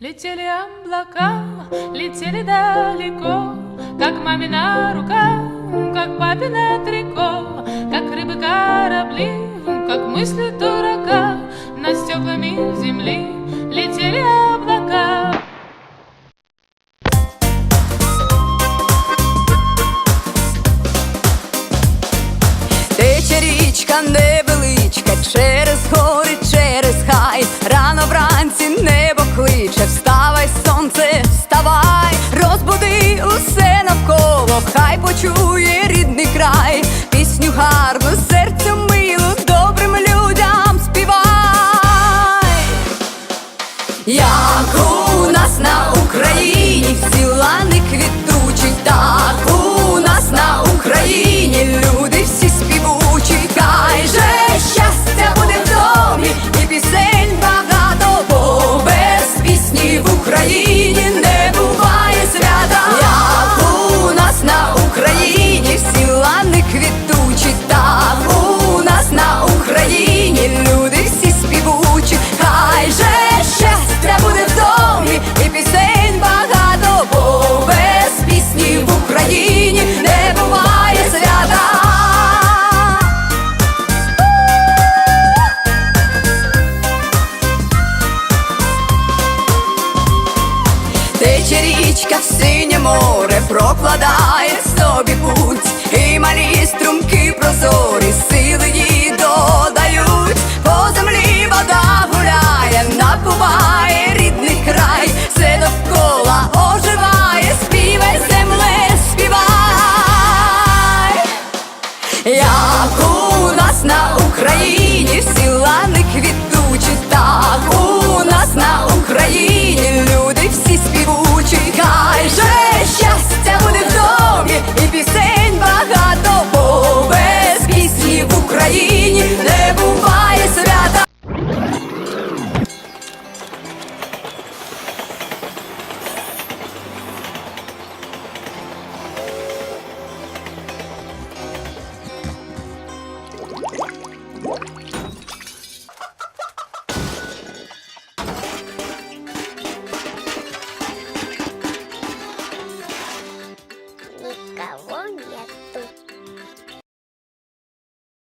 Летели облака, летели далеко, Как мамина рука, как папина трико, Как рыбы корабли, как мысли дурака, Над стеклами земли летели облака. Тече річка Як у нас на Україні всі річка в синє море, прокладає собі путь, і малі струмки прозорі, сили їй додають, по землі вода гуляє, напуває рідний край, все довкола оживає, співай, земле, співай. Як у нас на Україні всі лани квітучі,